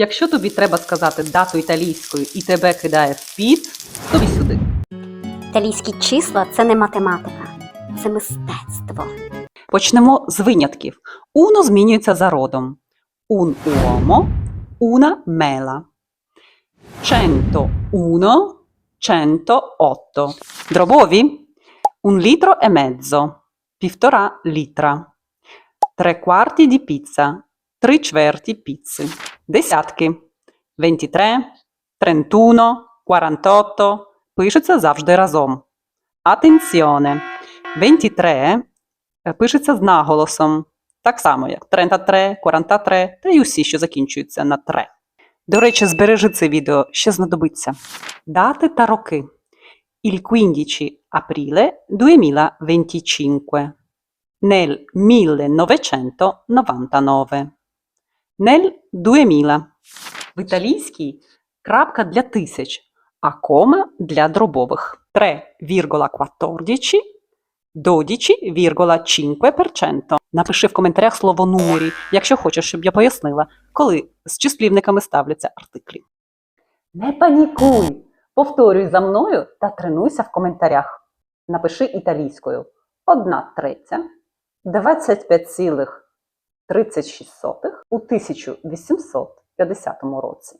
Якщо тобі треба сказати дату італійською і тебе кидає в піт, тобі сюди. Італійські числа це не математика, це мистецтво. Почнемо з винятків. Уно змінюється за родом. Un uomo, una mela. Cento uno, cento otto. Дробові. Un litro e mezzo. Півтора літра. Tre quarti di pizza. Три чверті піци. Десятки. 23, 31, 48. Пишеться завжди разом. Attenzione. 23 е, пишеться з наголосом. Так само, як 33, 43 та й усі, що закінчуються на тре. До речі, збережи це відео, ще знадобиться. Дати та роки. Il 15 aprile 2025. Nel 1999. Nel 2000. В італійській крапка для тисяч, а кома для дробових. 3,14 12,5%. Напиши в коментарях слово нумері, якщо хочеш, щоб я пояснила, коли з числівниками ставляться артиклі. Не панікуй! Повторюй за мною та тренуйся в коментарях. Напиши італійською 1 третя 25,36 у 1850 році.